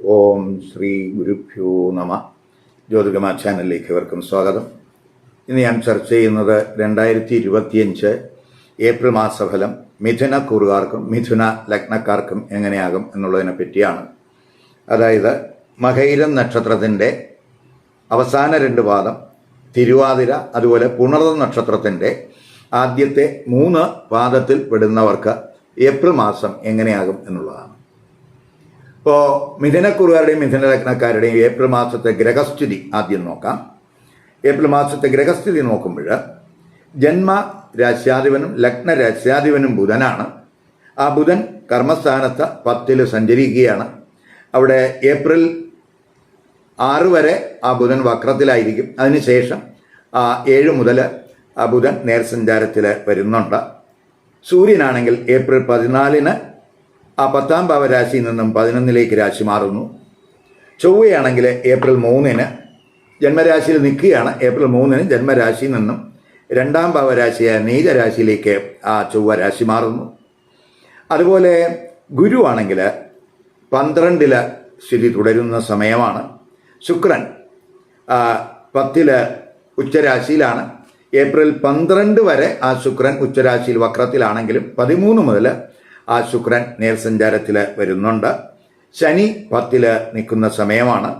ഓം ശ്രീ ഗുരുഭ്യോ നമ. ജ്യോതികമാ ചാനലിലേക്ക് ഇവർക്കും സ്വാഗതം. ഇന്ന് ഞാൻ ചർച്ച ചെയ്യുന്നത് രണ്ടായിരത്തി ഇരുപത്തിയഞ്ച് ഏപ്രിൽ മാസഫലം മിഥുന കൂറുകാർക്കും മിഥുന ലഗ്നക്കാർക്കും എങ്ങനെയാകും എന്നുള്ളതിനെ പറ്റിയാണ്. അതായത് മകൈരം നക്ഷത്രത്തിന്റെ അവസാന രണ്ട് പാദം തിരുവാതിര അതുപോലെ പുണർന്ന നക്ഷത്രത്തിന്റെ ആദ്യത്തെ മൂന്ന് പാദത്തിൽ പെടുന്നവർക്ക് ഏപ്രിൽ മാസം എങ്ങനെയാകും എന്നുള്ളതാണ്. ഇപ്പോൾ മിഥുനക്കുറുകാരുടെയും മിഥുന ലഗ്നക്കാരുടെയും ഏപ്രിൽ മാസത്തെ ഗ്രഹസ്ഥിതി ആദ്യം നോക്കാം. ഏപ്രിൽ മാസത്തെ ഗ്രഹസ്ഥിതി നോക്കുമ്പോൾ ജന്മ രാശ്യാധിപനും ലഗ്ന രാശ്യാധിപനും ബുധനാണ്. ആ ബുധൻ കർമ്മസ്ഥാനത്ത് പത്തിൽ സഞ്ചരിക്കുകയാണ്. അവിടെ ഏപ്രിൽ ആറ് വരെ ആ ബുധൻ വക്രത്തിലായിരിക്കും. അതിനുശേഷം ഏഴ് മുതൽ ആ ബുധൻ നേർസഞ്ചാരത്തിൽ വരുന്നുണ്ട്. സൂര്യനാണെങ്കിൽ ഏപ്രിൽ പതിനാലിന് ആ പത്താം ഭാവരാശിയിൽ നിന്നും പതിനൊന്നിലേക്ക് രാശി മാറുന്നു. ചൊവ്വയാണെങ്കിൽ ഏപ്രിൽ മൂന്നിന് ജന്മരാശിയിൽ നിൽക്കുകയാണ്. ഏപ്രിൽ മൂന്നിന് ജന്മരാശിയിൽ നിന്നും രണ്ടാം ഭാവരാശിയായ നീചരാശിയിലേക്ക് ആ ചൊവ്വ രാശി മാറുന്നു. അതുപോലെ ഗുരു ആണെങ്കിൽ പന്ത്രണ്ടിൽ സ്ഥിതി തുടരുന്ന സമയമാണ്. ശുക്രൻ പത്തിൽ ഉച്ചരാശിയിലാണ്. ഏപ്രിൽ പന്ത്രണ്ട് വരെ ആ ശുക്രൻ ഉച്ചരാശിയിൽ വക്രത്തിലാണെങ്കിലും പതിമൂന്ന് മുതൽ ആ ശുക്രൻ നേർസഞ്ചാരത്തിൽ വരുന്നുണ്ട്. ശനി പത്തിൽ നിൽക്കുന്ന സമയമാണ്.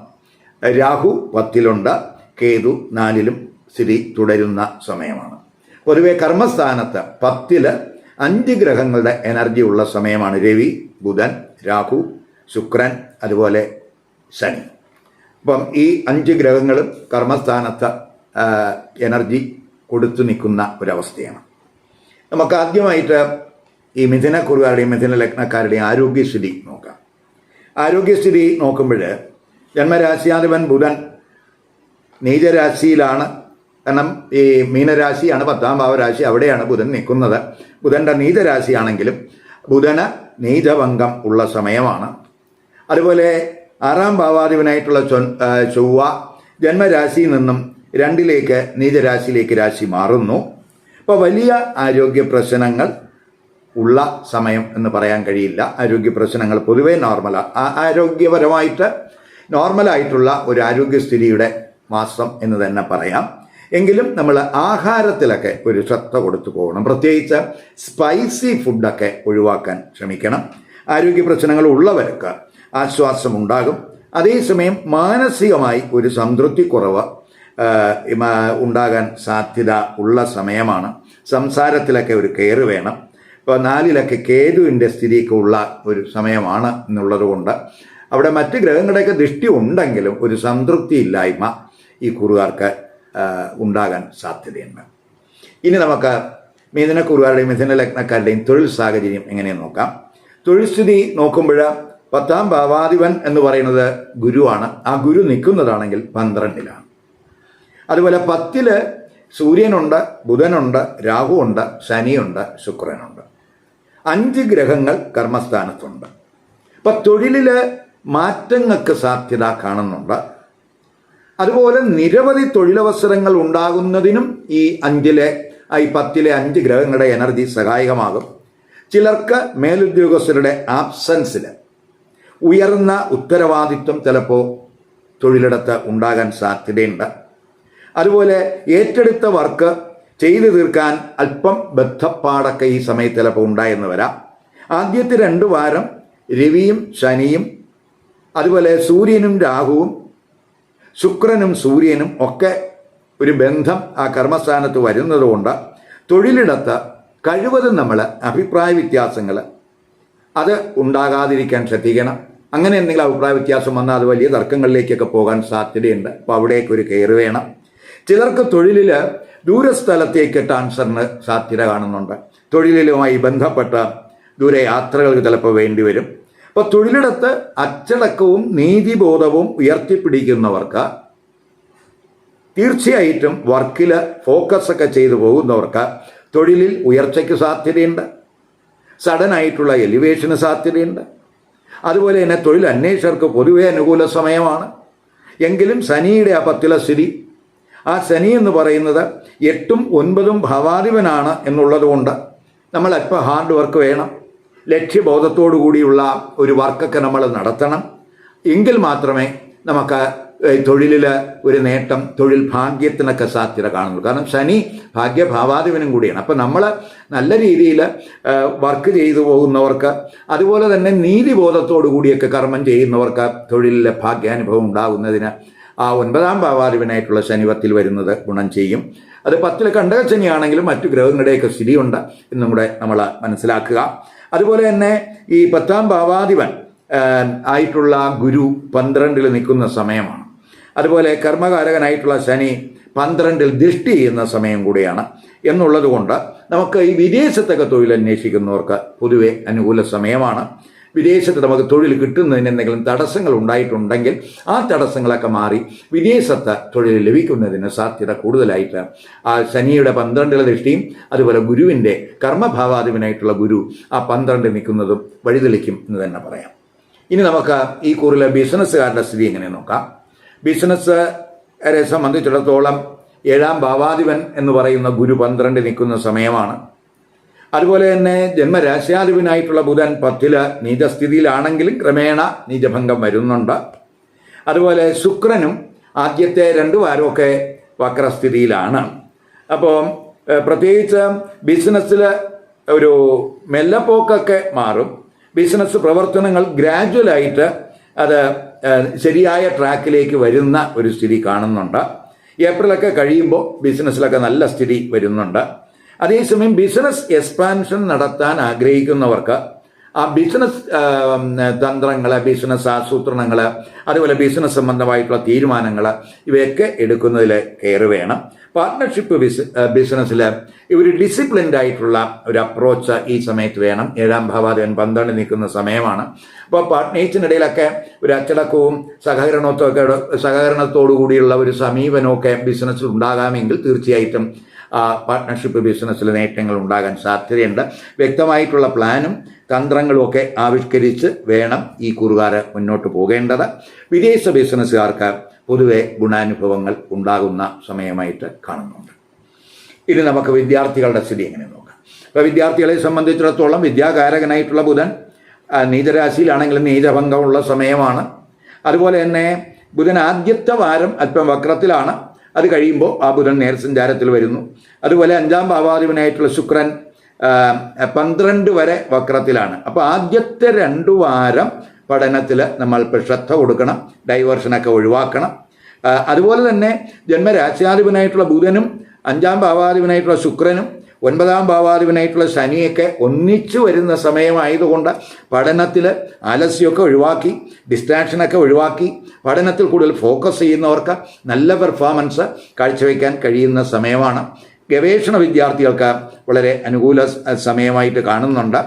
രാഹു പത്തിലുണ്ട്. കേതു നാലിലും സ്ഥിതി തുടരുന്ന സമയമാണ്. പൊതുവെ കർമ്മസ്ഥാനത്ത് പത്തിൽ അഞ്ച് ഗ്രഹങ്ങളുടെ എനർജി ഉള്ള സമയമാണ് രവി ബുധൻ രാഹു ശുക്രൻ അതുപോലെ ശനി. അപ്പം ഈ അഞ്ച് ഗ്രഹങ്ങളും കർമ്മസ്ഥാനത്ത് എനർജി കൊടുത്തു നിൽക്കുന്ന ഒരവസ്ഥയാണ്. നമുക്ക് ആദ്യമായിട്ട് ഈ മിഥുനക്കുറുകാരുടെയും മിഥുന ലഗ്നക്കാരുടെയും ആരോഗ്യസ്ഥിതി നോക്കാം. ആരോഗ്യസ്ഥിതി നോക്കുമ്പോൾ ജന്മരാശിയാധിപൻ ബുധൻ നീചരാശിയിലാണ്. കാരണം ഈ മീനരാശിയാണ് പത്താം ഭാവരാശി അവിടെയാണ് ബുധൻ നിൽക്കുന്നത്. ബുധന്റെ നീചരാശിയാണെങ്കിലും ബുധന് നീചഭംഗം ഉള്ള സമയമാണ്. അതുപോലെ ആറാം ഭാവാധിപനായിട്ടുള്ള ചൊവ്വ ജന്മരാശിയിൽ നിന്നും രണ്ടിലേക്ക് നീചരാശിയിലേക്ക് രാശി മാറുന്നു. അപ്പോൾ വലിയ ആരോഗ്യ പ്രശ്നങ്ങൾ ഉള്ള സമയം എന്ന് പറയാൻ കഴിയില്ല. ആരോഗ്യ പ്രശ്നങ്ങൾ പൊതുവേ നോർമലാണ് ആരോഗ്യപരമായിട്ട് നോർമലായിട്ടുള്ള ഒരു ആരോഗ്യസ്ഥിതിയുടെ മാസം എന്ന് തന്നെ പറയാം. എങ്കിലും നമ്മൾ ആഹാരത്തിലൊക്കെ ഒരു ശ്രദ്ധ കൊടുത്തു പോകണം. പ്രത്യേകിച്ച് സ്പൈസി ഫുഡൊക്കെ ഒഴിവാക്കാൻ ശ്രമിക്കണം. ആരോഗ്യ പ്രശ്നങ്ങൾ ഉള്ളവർക്ക് ആശ്വാസം ഉണ്ടാകും. അതേസമയം മാനസികമായി ഒരു സംതൃപ്തി കുറവ് ഉണ്ടാകാൻ സാധ്യത ഉള്ള സമയമാണ്. സംസാരത്തിലൊക്കെ ഒരു കെയർ വേണം. ഇപ്പോൾ നാലിലൊക്കെ കേതുവിന്റെ സ്ഥിതിയൊക്കെ ഉള്ള ഒരു സമയമാണ് എന്നുള്ളതുകൊണ്ട് അവിടെ മറ്റ് ഗ്രഹങ്ങളുടെയൊക്കെ ദൃഷ്ടി ഉണ്ടെങ്കിലും ഒരു സംതൃപ്തി ഇല്ലായ്മ ഈ കുറുകാർക്ക് ഉണ്ടാകാൻ സാധ്യതയുണ്ട്. ഇനി നമുക്ക് മിഥുന കുറുകാരുടെയും മിഥുന ലഗ്നക്കാരുടെയും തൊഴിൽ സാഹചര്യം എങ്ങനെയെന്ന് നോക്കാം? തൊഴിൽ സ്ഥിതി നോക്കുമ്പോൾ പത്താം ഭാവാധിപൻ എന്ന് പറയുന്നത് ഗുരുവാണ്. ആ ഗുരു നിൽക്കുന്നതാണെങ്കിൽ പന്ത്രണ്ടിലാണ്. അതുപോലെ പത്തിൽ സൂര്യനുണ്ട് ബുധനുണ്ട് രാഹുവുണ്ട് ശനിയുണ്ട് ശുക്രനുണ്ട്. അഞ്ച് ഗ്രഹങ്ങൾ കർമ്മസ്ഥാനത്തുണ്ട്. അപ്പം തൊഴിലിൽ മാറ്റങ്ങൾക്ക് സാധ്യത കാണുന്നുണ്ട്. അതുപോലെ നിരവധി തൊഴിലവസരങ്ങൾ ഉണ്ടാകുന്നതിനും ഈ അഞ്ചിലെ ഈ പത്തിലെ അഞ്ച് ഗ്രഹങ്ങളുടെ എനർജി സഹായകമാകും. ചിലർക്ക് മേലുദ്യോഗസ്ഥരുടെ ആബ്സൻസിൽ ഉയർന്ന ഉത്തരവാദിത്വം ചിലപ്പോൾ തൊഴിലിടത്ത് ഉണ്ടാകാൻ സാധ്യതയുണ്ട്. അതുപോലെ ഏറ്റെടുത്ത വർക്ക് ചെയ്തു തീർക്കാൻ അല്പം ബദ്ധപ്പാടൊക്കെ ഈ സമയത്ത് ചിലപ്പോൾ ഉണ്ടായെന്ന് വരാം. ആദ്യത്തെ രണ്ട് വാരം രവിയും ശനിയും അതുപോലെ സൂര്യനും രാഹുവും ശുക്രനും സൂര്യനും ഒക്കെ ഒരു ബന്ധം ആ കർമ്മസ്ഥാനത്ത് വരുന്നതുകൊണ്ട് തൊഴിലിടത്ത് കഴിവതും നമ്മൾ അഭിപ്രായ വ്യത്യാസങ്ങൾ അത് ഉണ്ടാകാതിരിക്കാൻ ശ്രദ്ധിക്കണം. അങ്ങനെ എന്തെങ്കിലും അഭിപ്രായ വ്യത്യാസം വന്നാൽ അത് വലിയ തർക്കങ്ങളിലേക്കൊക്കെ പോകാൻ സാധ്യതയുണ്ട്. അപ്പോൾ അവിടേക്കൊരു കെയർ വേണം. ചിലർക്ക് തൊഴിലിൽ ദൂരസ്ഥലത്തേക്ക് ട്രാൻസ്ഫറിന് സാധ്യത കാണുന്നുണ്ട്. തൊഴിലുമായി ബന്ധപ്പെട്ട ദൂരയാത്രകൾക്ക് ചിലപ്പോൾ വേണ്ടി വരും. അപ്പോൾ തൊഴിലിടത്ത് അച്ചടക്കവും നീതിബോധവും ഉയർത്തിപ്പിടിക്കുന്നവർക്ക് തീർച്ചയായിട്ടും വർക്കിൽ ഫോക്കസ് ഒക്കെ ചെയ്തു പോകുന്നവർക്ക് തൊഴിലിൽ ഉയർച്ചയ്ക്ക് സാധ്യതയുണ്ട്. സഡൻ ആയിട്ടുള്ള എലിവേഷന് സാധ്യതയുണ്ട്. അതുപോലെ തന്നെ തൊഴിൽ അന്വേഷകർക്ക് പൊതുവെ അനുകൂല സമയമാണ്. എങ്കിലും ശനിയുടെ ആ പത്തിലെ സ്ഥിതി ആ ശനി എന്ന് പറയുന്നത് എട്ടും ഒൻപതും ഭാവാധിപനാണ് എന്നുള്ളതുകൊണ്ട് നമ്മൾ അല്പം ഹാർഡ് വർക്ക് വേണം. ലക്ഷ്യബോധത്തോടു കൂടിയുള്ള ഒരു വർക്കൊക്കെ നമ്മൾ നടത്തണം. എങ്കിൽ മാത്രമേ നമുക്ക് തൊഴിലിൽ ഒരു നേട്ടം തൊഴിൽ ഭാഗ്യത്തിനൊക്കെ സാധ്യത കാണുള്ളൂ കാരണം ശനി ഭാഗ്യഭാവാധിപനും കൂടിയാണ്. അപ്പം നമ്മൾ നല്ല രീതിയിൽ വർക്ക് ചെയ്തു പോകുന്നവർക്ക് അതുപോലെ തന്നെ നീതിബോധത്തോടു കൂടിയൊക്കെ കർമ്മം ചെയ്യുന്നവർക്ക് തൊഴിലിലെ ഭാഗ്യാനുഭവം ഉണ്ടാകുന്നതിന് ആ ഒൻപതാം ഭാവാധിപനായിട്ടുള്ള ശനിവത്തിൽ വരുന്നത് ഗുണം ചെയ്യും. അത് പത്തിൽ കണ്ടക ശനിയാണെങ്കിലും മറ്റു ഗ്രഹങ്ങളുടെയൊക്കെ സ്ഥിതിയുണ്ട് എന്നും കൂടെ നമ്മൾ മനസ്സിലാക്കുക. അതുപോലെ തന്നെ ഈ പത്താം ഭാവാധിപൻ ആയിട്ടുള്ള ഗുരു പന്ത്രണ്ടിൽ നിൽക്കുന്ന സമയമാണ്. അതുപോലെ കർമ്മകാരകനായിട്ടുള്ള ശനി പന്ത്രണ്ടിൽ ദൃഷ്ടി ചെയ്യുന്ന സമയം കൂടിയാണ് എന്നുള്ളത് കൊണ്ട് നമുക്ക് ഈ വിദേശത്തൊക്കെ തൊഴിൽ അന്വേഷിക്കുന്നവർക്ക് പൊതുവെ അനുകൂല സമയമാണ്. വിദേശത്ത് നമുക്ക് തൊഴിൽ കിട്ടുന്നതിന് എന്തെങ്കിലും തടസ്സങ്ങൾ ഉണ്ടായിട്ടുണ്ടെങ്കിൽ ആ തടസ്സങ്ങളൊക്കെ മാറി വിദേശത്ത് തൊഴിൽ ലഭിക്കുന്നതിന് സാധ്യത കൂടുതലായിട്ട്. ആ ശനിയുടെ പന്ത്രണ്ടിലെ ദൃഷ്ടിയും അതുപോലെ ഗുരുവിന്റെ കർമ്മഭാവാധിപനായിട്ടുള്ള ഗുരു ആ പന്ത്രണ്ട് നിൽക്കുന്നതും വഴിതെളിക്കും എന്ന് തന്നെ പറയാം. ഇനി നമുക്ക് ഈ കൂറിലെ ബിസിനസ്സുകാരുടെ സ്ഥിതി എങ്ങനെ നോക്കാം. ബിസിനസ്സുകാരെ സംബന്ധിച്ചിടത്തോളം ഏഴാം ഭാവാധിപൻ എന്ന് പറയുന്ന ഗുരു പന്ത്രണ്ട് നിൽക്കുന്ന സമയമാണ്. അതുപോലെ തന്നെ ജന്മരാശ്യാധിപനായിട്ടുള്ള ബുധൻ പത്തിൽ നീചസ്ഥിതിയിലാണെങ്കിലും ക്രമേണ നീചഭംഗം വരുന്നുണ്ട്. അതുപോലെ ശുക്രനും ആദ്യത്തെ രണ്ട് വാരമൊക്കെ വക്രസ്ഥിതിയിലാണ്. അപ്പോൾ പ്രത്യേകിച്ച് ബിസിനസ്സിൽ ഒരു മെല്ലപ്പോക്കൊക്കെ മാറും. ബിസിനസ് പ്രവർത്തനങ്ങൾ ഗ്രാജുവലായിട്ട് അത് ശരിയായ ട്രാക്കിലേക്ക് വരുന്ന ഒരു സ്ഥിതി കാണുന്നുണ്ട്. ഏപ്രിലൊക്കെ കഴിയുമ്പോൾ ബിസിനസ്സിലൊക്കെ നല്ല സ്ഥിതി വരുന്നുണ്ട്. അതേസമയം ബിസിനസ് എക്സ്പാൻഷൻ നടത്താൻ ആഗ്രഹിക്കുന്നവർക്ക് ആ ബിസിനസ് തന്ത്രങ്ങൾ ബിസിനസ് ആസൂത്രണങ്ങൾ അതുപോലെ ബിസിനസ് സംബന്ധമായിട്ടുള്ള തീരുമാനങ്ങൾ ഇവയൊക്കെ എടുക്കുന്നതിൽ കെയർ വേണം. പാർട്ട്ണർഷിപ്പ് ബിസ് ബിസിനസ്സിൽ ഒരു ഡിസിപ്ലിൻഡ് ആയിട്ടുള്ള ഒരു അപ്രോച്ച് ഈ സമയത്ത് വേണം. ഏഴാം ഭാവാദേവൻ പന്ത്രണ്ട് നിൽക്കുന്ന സമയമാണ്. അപ്പോൾ പാർട്ട്നേഴ്സിനിടയിലൊക്കെ ഒരു അച്ചടക്കവും സഹകരണത്തൊക്കെ സഹകരണത്തോടു കൂടിയുള്ള ഒരു സമീപനമൊക്കെ ബിസിനസ്സിൽ ഉണ്ടാകാമെങ്കിൽ തീർച്ചയായിട്ടും പാർട്ട്ണർഷിപ്പ് ബിസിനസ്സിൽ നേട്ടങ്ങൾ ഉണ്ടാകാൻ സാധ്യതയുണ്ട്. വ്യക്തമായിട്ടുള്ള പ്ലാനും തന്ത്രങ്ങളും ഒക്കെ ആവിഷ്കരിച്ച് വേണം ഈ കുറുകാർ മുന്നോട്ട് പോകേണ്ടത്. വിദേശ ബിസിനസ്സുകാർക്ക് പൊതുവെ ഗുണാനുഭവങ്ങൾ ഉണ്ടാകുന്ന സമയമായിട്ട് കാണുന്നുണ്ട്. ഇനി നമുക്ക് വിദ്യാർത്ഥികളുടെ സ്ഥിതി എങ്ങനെ നോക്കാം. അപ്പോൾ വിദ്യാർത്ഥികളെ സംബന്ധിച്ചിടത്തോളം വിദ്യാകാരകനായിട്ടുള്ള ബുധൻ നീചരാശിയിലാണെങ്കിലും നീചഭംഗമുള്ള സമയമാണ്. അതുപോലെ തന്നെ ബുധൻ ആദ്യത്തെ വാരം അല്പം വക്രത്തിലാണ്. അത് കഴിയുമ്പോൾ ആ ബുധൻ നേർസഞ്ചാരത്തിൽ വരുന്നു. അതുപോലെ അഞ്ചാം ഭാവാധിപനായിട്ടുള്ള ശുക്രൻ പന്ത്രണ്ട് വരെ വക്രത്തിലാണ്. അപ്പോൾ ആദ്യത്തെ രണ്ടു വാരം പഠനത്തിൽ നമ്മൾ ശ്രദ്ധ കൊടുക്കണം ഡൈവേർഷനൊക്കെ ഒഴിവാക്കണം. അതുപോലെ തന്നെ ജന്മരാശ്യാധിപനായിട്ടുള്ള ബുധനും അഞ്ചാം ഭാവാധിപനായിട്ടുള്ള ശുക്രനും ഒൻപതാം ഭാവാധിപനായിട്ടുള്ള ശനിയൊക്കെ ഒന്നിച്ചു വരുന്ന സമയമായതുകൊണ്ട് പഠനത്തിൽ ആലസ്യമൊക്കെ ഒഴിവാക്കി ഡിസ്ട്രാക്ഷനൊക്കെ ഒഴിവാക്കി പഠനത്തിൽ കൂടുതൽ ഫോക്കസ് ചെയ്യുന്നവർക്ക് നല്ല പെർഫോമൻസ് കാഴ്ചവെക്കാൻ കഴിയുന്ന സമയമാണ്. ഗവേഷണ വിദ്യാർത്ഥികൾക്ക് വളരെ അനുകൂല സമയമായിട്ട് കാണുന്നുണ്ട്.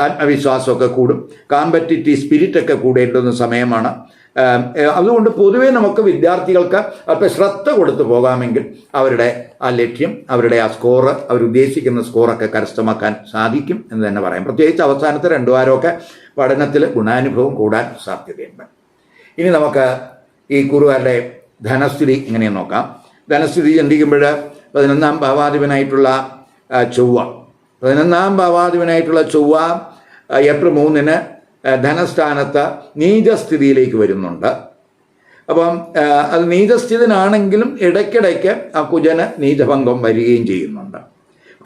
ആത്മവിശ്വാസമൊക്കെ കൂടും. കാമ്പറ്റിറ്റീവ് സ്പിരിറ്റൊക്കെ കൂടേണ്ടുന്ന സമയമാണ്. അതുകൊണ്ട് പൊതുവെ നമുക്ക് വിദ്യാർത്ഥികൾക്ക് അല്പം ശ്രദ്ധ കൊടുത്തു പോകാമെങ്കിൽ അവരുടെ ആ ലക്ഷ്യം അവരുടെ ആ സ്കോറ് അവരുദ്ദേശിക്കുന്ന സ്കോറൊക്കെ കരസ്ഥമാക്കാൻ സാധിക്കും എന്ന് തന്നെ പറയാം. പ്രത്യേകിച്ച് അവസാനത്തെ രണ്ടു വാരമൊക്കെ പഠനത്തിൽ ഗുണാനുഭവം കൂടാൻ സാധ്യതയുണ്ട്. ഇനി നമുക്ക് ഈ കുറുകാരുടെ ധനസ്ഥിതി ഇങ്ങനെ നോക്കാം. ധനസ്ഥിതി ചിന്തിക്കുമ്പോൾ പതിനൊന്നാം ഭാവാധിപനായിട്ടുള്ള ചൊവ്വ. പതിനൊന്നാം ഭാവാധിപനായിട്ടുള്ള ചൊവ്വ ഏപ്രിൽ മൂന്നിന് ധനസ്ഥാനത്ത് നീചസ്ഥിതിയിലേക്ക് വരുന്നുണ്ട്. അപ്പം അത് നീചസ്ഥിതനാണെങ്കിലും ഇടയ്ക്കിടയ്ക്ക് ആ കുജന് നീചഭംഗം വരികയും ചെയ്യുന്നുണ്ട്.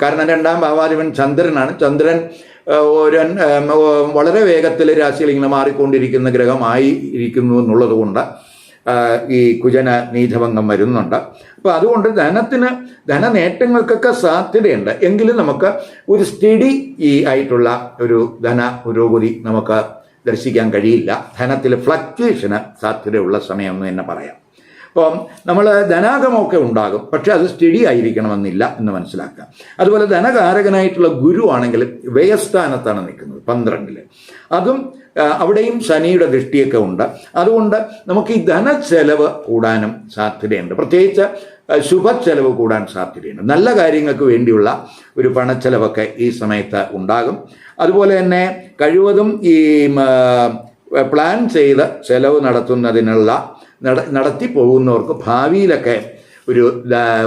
കാരണം രണ്ടാം ഭാവാധിപൻ ചന്ദ്രനാണ്. ചന്ദ്രൻ ഒരു വളരെ വേഗത്തിൽ രാശികളിങ്ങനെ മാറിക്കൊണ്ടിരിക്കുന്ന ഗ്രഹമായി ഇരിക്കുന്നു എന്നുള്ളത് കൊണ്ട് ഈ കുജന നീതിഭംഗം വരുന്നുണ്ട്. അപ്പോൾ അതുകൊണ്ട് ധനത്തിന് ധനനേട്ടങ്ങൾക്കൊക്കെ സാധ്യതയുണ്ട്. എങ്കിലും നമുക്ക് ഒരു സ്റ്റഡി ഈ ആയിട്ടുള്ള ഒരു ധന പുരോഗതി നമുക്ക് ദർശിക്കാൻ കഴിയില്ല. ധനത്തിൽ ഫ്ലക്ച്വേഷന് സാധ്യതയുള്ള സമയം എന്ന് തന്നെ പറയാം. അപ്പം നമ്മൾ ധനാഗമമൊക്കെ ഉണ്ടാകും. പക്ഷെ അത് സ്റ്റഡി ആയിരിക്കണമെന്നില്ല എന്ന് മനസ്സിലാക്കാം. അതുപോലെ ധനകാരകനായിട്ടുള്ള ഗുരു ആണെങ്കിൽ വ്യയസ്ഥാനത്താണ് നിൽക്കുന്നത് പന്ത്രണ്ടിൽ അതും അവിടെയും ശനിയുടെ ദൃഷ്ടിയൊക്കെ ഉണ്ട്. അതുകൊണ്ട് നമുക്ക് ഈ ചെലവ് കൂടാനും സാധ്യതയുണ്ട്. പ്രത്യേകിച്ച് ശുഭച്ചെലവ് കൂടാൻ സാധ്യതയുണ്ട്. നല്ല കാര്യങ്ങൾക്ക് വേണ്ടിയുള്ള ഒരു പണച്ചെലവൊക്കെ ഈ സമയത്ത് ഉണ്ടാകും. അതുപോലെ തന്നെ കഴിവതും ഈ പ്ലാൻ ചെയ്ത് ചെലവ് നടത്തുന്നതിനുള്ള നടത്തി പോകുന്നവർക്ക് ഭാവിയിലൊക്കെ ഒരു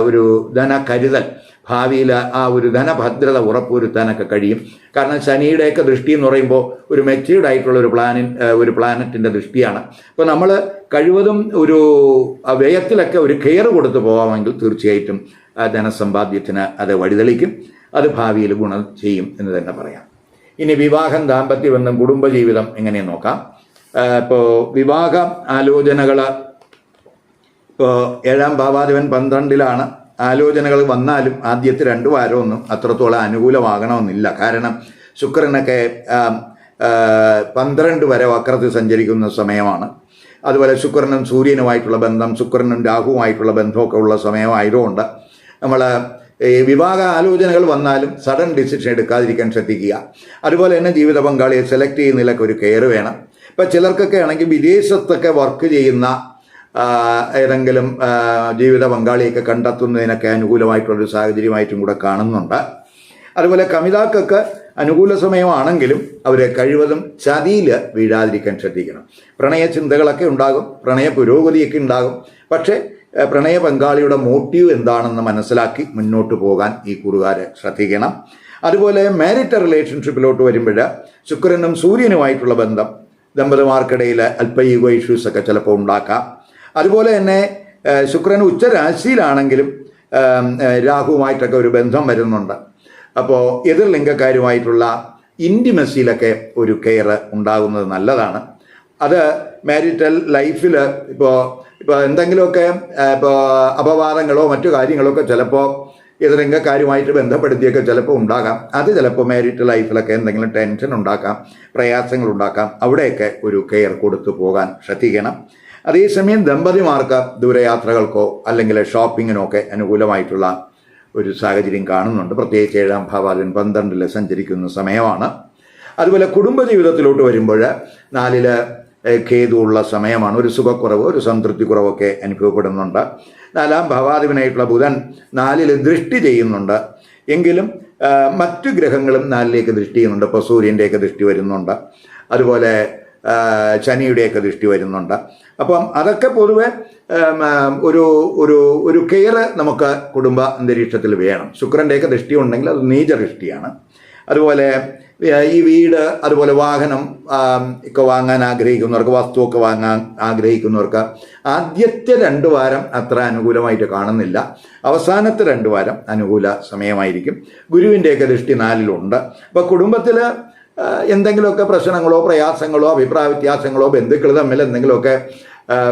ഒരു ധന കരുതൽ ഭാവിയിൽ ആ ഒരു ധനഭദ്രത ഉറപ്പുവരുത്താനൊക്കെ കഴിയും. കാരണം ശനിയുടെയൊക്കെ ദൃഷ്ടി എന്ന് പറയുമ്പോൾ ഒരു മെച്യൂർഡ് ആയിട്ടുള്ള ഒരു പ്ലാനിൻ ഒരു പ്ലാനറ്റിന്റെ ദൃഷ്ടിയാണ്. അപ്പോൾ നമ്മൾ കഴിവതും ഒരു വ്യയത്തിലൊക്കെ ഒരു കെയർ കൊടുത്തു പോകാമെങ്കിൽ തീർച്ചയായിട്ടും ധനസമ്പാദ്യത്തിന് അത് വഴിതെളിക്കും. അത് ഭാവിയിൽ ഗുണം ചെയ്യും എന്ന് തന്നെ പറയാം. ഇനി വിവാഹം ദാമ്പത്യബന്ധം കുടുംബജീവിതം എങ്ങനെ നോക്കാം? ഇപ്പോൾ വിവാഹ ആലോചനകൾ ഏഴാം ഭാവാധിപൻ പന്ത്രണ്ടിലാണ് ആലോചനകൾ വന്നാലും ആദ്യത്തെ രണ്ട് വാരമൊന്നും അത്രത്തോളം അനുകൂലമാകണമെന്നില്ല. കാരണം ശുക്രനൊക്കെ പന്ത്രണ്ട് വരെ വക്രത്തിൽ സഞ്ചരിക്കുന്ന സമയമാണ്. അതുപോലെ ശുക്രനും സൂര്യനുമായിട്ടുള്ള ബന്ധം ശുക്രനും രാഹുവുമായിട്ടുള്ള ബന്ധമൊക്കെ ഉള്ള സമയമായതുകൊണ്ട് നമ്മൾ വിവാഹ ആലോചനകൾ വന്നാലും സഡൻ ഡിസിഷൻ എടുക്കാതിരിക്കാൻ ശ്രദ്ധിക്കുക. അതുപോലെ തന്നെ ജീവിത പങ്കാളിയെ സെലക്ട് ചെയ്യുന്നതിലൊക്കെ ഒരു കെയർ വേണം. ഇപ്പം ചിലർക്കൊക്കെ ആണെങ്കിൽ വിദേശത്തൊക്കെ വർക്ക് ചെയ്യുന്ന ഏതെങ്കിലും ജീവിത പങ്കാളിയൊക്കെ കണ്ടെത്തുന്നതിനൊക്കെ അനുകൂലമായിട്ടുള്ളൊരു സാഹചര്യമായിട്ടും കൂടെ കാണുന്നുണ്ട്. അതുപോലെ കമിതാക്കൊക്കെ അനുകൂല സമയമാണെങ്കിലും അവരെ കഴിവതും ചതിയിൽ വീഴാതിരിക്കാൻ ശ്രദ്ധിക്കണം. പ്രണയ ചിന്തകളൊക്കെ ഉണ്ടാകും പ്രണയ പുരോഗതിയൊക്കെ ഉണ്ടാകും. പക്ഷേ പ്രണയ പങ്കാളിയുടെ മോട്ടീവ് എന്താണെന്ന് മനസ്സിലാക്കി മുന്നോട്ട് പോകാൻ ഈ കുറുകാരെ ശ്രദ്ധിക്കണം. അതുപോലെ മാരിറ്റ റിലേഷൻഷിപ്പിലോട്ട് വരുമ്പോൾ ശുക്രനും സൂര്യനുമായിട്ടുള്ള ബന്ധം ദമ്പതിമാർക്കിടയിൽ അല്പ ഈഗോ ഇഷ്യൂസൊക്കെ ചിലപ്പോൾ ഉണ്ടാക്കാം. അതുപോലെ തന്നെ ശുക്രൻ ഉച്ചരാശിയിലാണെങ്കിലും രാഹുവുമായിട്ടൊക്കെ ഒരു ബന്ധം വരുന്നുണ്ട്. അപ്പോൾ എതിർലിംഗക്കാരുമായിട്ടുള്ള ഇന്റിമസിയിലൊക്കെ ഒരു കെയർ ഉണ്ടാകുന്നത് നല്ലതാണ്. അത് മാരിറ്റൽ ലൈഫിൽ ഇപ്പോൾ ഇപ്പോൾ എന്തെങ്കിലുമൊക്കെ ഇപ്പോൾ അപവാദങ്ങളോ മറ്റു കാര്യങ്ങളോ ഒക്കെ ചിലപ്പോൾ എതിരംഗക്കാരുമായിട്ട് ബന്ധപ്പെടുത്തിയൊക്കെ ചിലപ്പോൾ ഉണ്ടാകാം. അത് ചിലപ്പോൾ മാരിറ്റൽ ലൈഫിലൊക്കെ എന്തെങ്കിലും ടെൻഷൻ ഉണ്ടാക്കാം പ്രയാസങ്ങൾ ഉണ്ടാക്കാം അവിടെയൊക്കെ ഒരു കെയർ കൊടുത്തു പോകാൻ ശ്രദ്ധിക്കണം. അതേസമയം ദമ്പതിമാർക്ക് ദൂരയാത്രകൾക്കോ അല്ലെങ്കിൽ ഷോപ്പിങ്ങിനോ ഒക്കെ അനുകൂലമായിട്ടുള്ള ഒരു സാഹചര്യം കാണുന്നുണ്ട്. പ്രത്യേകിച്ച് ഏഴാം ഭാവാലൻ പന്ത്രണ്ടിൽ സഞ്ചരിക്കുന്ന സമയമാണ്. അതുപോലെ കുടുംബജീവിതത്തിലോട്ട് വരുമ്പോൾ നാലിൽ ഖേദുള്ള സമയമാണ്. ഒരു സുഖക്കുറവ് ഒരു സംതൃപ്തി കുറവൊക്കെ അനുഭവപ്പെടുന്നുണ്ട്. നാലാം ഭാവാധിപനായിട്ടുള്ള ബുധൻ നാലിൽ ദൃഷ്ടി ചെയ്യുന്നുണ്ട്. എങ്കിലും മറ്റു ഗ്രഹങ്ങളും നാലിലേക്ക് ദൃഷ്ടി ചെയ്യുന്നുണ്ട്. ഇപ്പോൾ സൂര്യന്റെയൊക്കെ ദൃഷ്ടി വരുന്നുണ്ട്. അതുപോലെ ശനിയുടെയൊക്കെ ദൃഷ്ടി വരുന്നുണ്ട്. അപ്പം അതൊക്കെ പൊതുവെ ഒരു ഒരു ഒരു കെയർ നമുക്ക് കുടുംബ അന്തരീക്ഷത്തിൽ വേണം. ശുക്രന്റെയൊക്കെ ദൃഷ്ടി ഉണ്ടെങ്കിൽ അത് നീച ദൃഷ്ടിയാണ്. അതുപോലെ ഈ വീട് അതുപോലെ വാഹനം ഒക്കെ വാങ്ങാൻ ആഗ്രഹിക്കുന്നവർക്ക് വസ്തുവൊക്കെ വാങ്ങാൻ ആഗ്രഹിക്കുന്നവർക്ക് ആദ്യത്തെ രണ്ട് വാരം അത്ര അനുകൂലമായിട്ട് കാണുന്നില്ല. അവസാനത്തെ രണ്ട് വാരം അനുകൂല സമയമായിരിക്കും. ഗുരുവിന്റെയൊക്കെ ദൃഷ്ടി നാലിലുണ്ട്. അപ്പോൾ കുടുംബത്തിൽ എന്തെങ്കിലുമൊക്കെ പ്രശ്നങ്ങളോ പ്രയാസങ്ങളോ അഭിപ്രായ വ്യത്യാസങ്ങളോ ബന്ധുക്കൾ തമ്മിൽ എന്തെങ്കിലുമൊക്കെ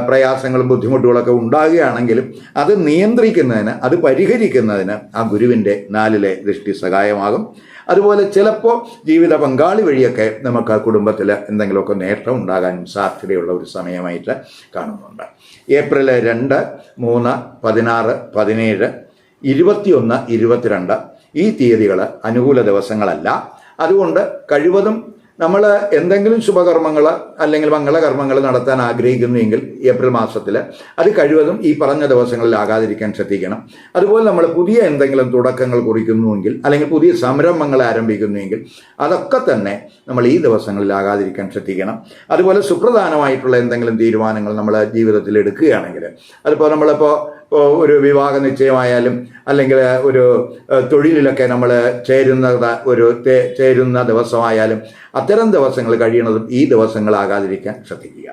പ്രയാസങ്ങളും ബുദ്ധിമുട്ടുകളൊക്കെ ഉണ്ടാകുകയാണെങ്കിലും അത് നിയന്ത്രിക്കുന്നതിന് അത് പരിഹരിക്കുന്നതിന് ആ ഗുരുവിന്റെ നാലിലെ ദൃഷ്ടി സഹായമാകും. അതുപോലെ ചിലപ്പോൾ ജീവിത പങ്കാളി വഴിയൊക്കെ നമുക്ക് ആ കുടുംബത്തിൽ എന്തെങ്കിലുമൊക്കെ നേട്ടം ഉണ്ടാകാൻ സാധ്യതയുള്ള ഒരു സമയമായിട്ട് കാണുന്നുണ്ട്. ഏപ്രിൽ രണ്ട് മൂന്ന് പതിനാറ് പതിനേഴ് ഇരുപത്തിയൊന്ന് ഇരുപത്തിരണ്ട് ഈ തീയതികൾ അനുകൂല ദിവസങ്ങളല്ല. അതുകൊണ്ട് കഴിവതും നമ്മൾ എന്തെങ്കിലും ശുഭകർമ്മങ്ങൾ അല്ലെങ്കിൽ മംഗളകർമ്മങ്ങൾ നടത്താൻ ആഗ്രഹിക്കുന്നുവെങ്കിൽ ഏപ്രിൽ മാസത്തിൽ അത് കഴിവതും ഈ പറഞ്ഞ ദിവസങ്ങളിൽ ആകാതിരിക്കാൻ ശ്രദ്ധിക്കണം. അതുപോലെ നമ്മൾ പുതിയ എന്തെങ്കിലും തുടക്കങ്ങൾ കുറിക്കുന്നുവെങ്കിൽ അല്ലെങ്കിൽ പുതിയ സംരംഭങ്ങൾ ആരംഭിക്കുന്നുവെങ്കിൽ അതൊക്കെ തന്നെ നമ്മൾ ഈ ദിവസങ്ങളിൽ ആകാതിരിക്കാൻ ശ്രദ്ധിക്കണം. അതുപോലെ സുപ്രധാനമായിട്ടുള്ള എന്തെങ്കിലും തീരുമാനങ്ങൾ നമ്മൾ ജീവിതത്തിൽ എടുക്കുകയാണെങ്കിൽ അതിപ്പോൾ നമ്മളിപ്പോൾ ഒരു വിവാഹ നിശ്ചയമായാലും അല്ലെങ്കിൽ ഒരു തൊഴിലിലൊക്കെ നമ്മൾ ചേരുന്ന ഒരു ചേരുന്ന ദിവസമായാലും അത്തരം ദിവസങ്ങൾ കഴിയുന്നതും ഈ ദിവസങ്ങളാകാതിരിക്കാൻ ശ്രദ്ധിക്കുക.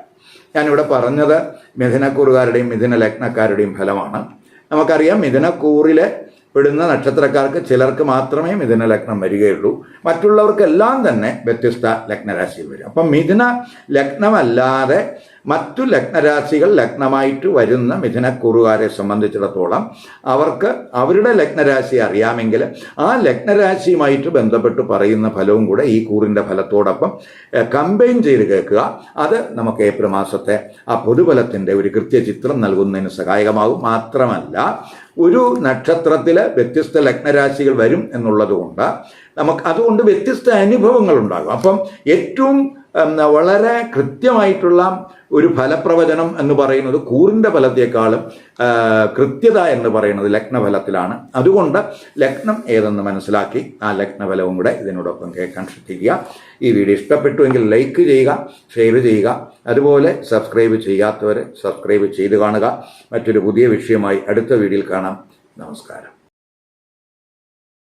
ഞാനിവിടെ പറഞ്ഞത് മിഥുനക്കൂറുകാരുടെയും മിഥുന ലഗ്നക്കാരുടെയും ഫലമാണ്. നമുക്കറിയാം മിഥുനക്കൂറിലെ പെടുന്ന നക്ഷത്രക്കാർക്ക് ചിലർക്ക് മാത്രമേ മിഥുന ലഗ്നം വരികയുള്ളൂ. മറ്റുള്ളവർക്കെല്ലാം തന്നെ വ്യത്യസ്ത ലഗ്നരാശിയിൽ വരും. അപ്പം മിഥുന ലഗ്നമല്ലാതെ മറ്റു ലഗ്നരാശികൾ ലഗ്നമായിട്ട് വരുന്ന മിഥുനക്കുറുകാരെ സംബന്ധിച്ചിടത്തോളം അവർക്ക് അവരുടെ ലഗ്നരാശി അറിയാമെങ്കിൽ ആ ലഗ്നരാശിയുമായിട്ട് ബന്ധപ്പെട്ട് പറയുന്ന ഫലവും കൂടെ ഈ കൂറിന്റെ ഫലത്തോടൊപ്പം കമ്പൈൻ ചെയ്ത് കേൾക്കുക. അത് നമുക്ക് ഏപ്രിൽ മാസത്തെ ആ പൊതുഫലത്തിന്റെ ഒരു കൃത്യചിത്രം നൽകുന്നതിന് സഹായകമാകും. മാത്രമല്ല ഒരു നക്ഷത്രത്തിൽ വ്യത്യസ്ത ലഗ്നരാശികൾ വരും എന്നുള്ളത് കൊണ്ട് നമുക്ക് അതുകൊണ്ട് വ്യത്യസ്ത അനുഭവങ്ങൾ ഉണ്ടാകും. അപ്പം ഏറ്റവും വളരെ കൃത്യമായിട്ടുള്ള ഒരു ഫലപ്രവചനം എന്ന് പറയുന്നത് കൂറിന്റെ ഫലത്തെക്കാളും കൃത്യത എന്ന് പറയുന്നത് ലഗ്നഫലത്തിലാണ്. അതുകൊണ്ട് ലഗ്നം ഏതെന്ന് മനസ്സിലാക്കി ആ ലഗ്നഫലവും കൂടെ ഇതിനോടൊപ്പം കേൾക്കാൻ ശ്രദ്ധിക്കുക. ഈ വീഡിയോ ഇഷ്ടപ്പെട്ടുവെങ്കിൽ ലൈക്ക് ചെയ്യുക ഷെയർ ചെയ്യുക. അതുപോലെ സബ്സ്ക്രൈബ് ചെയ്യാത്തവർ സബ്സ്ക്രൈബ് ചെയ്ത് കാണുക. മറ്റൊരു പുതിയ വിഷയമായി അടുത്ത വീഡിയോയിൽ കാണാം. നമസ്കാരം.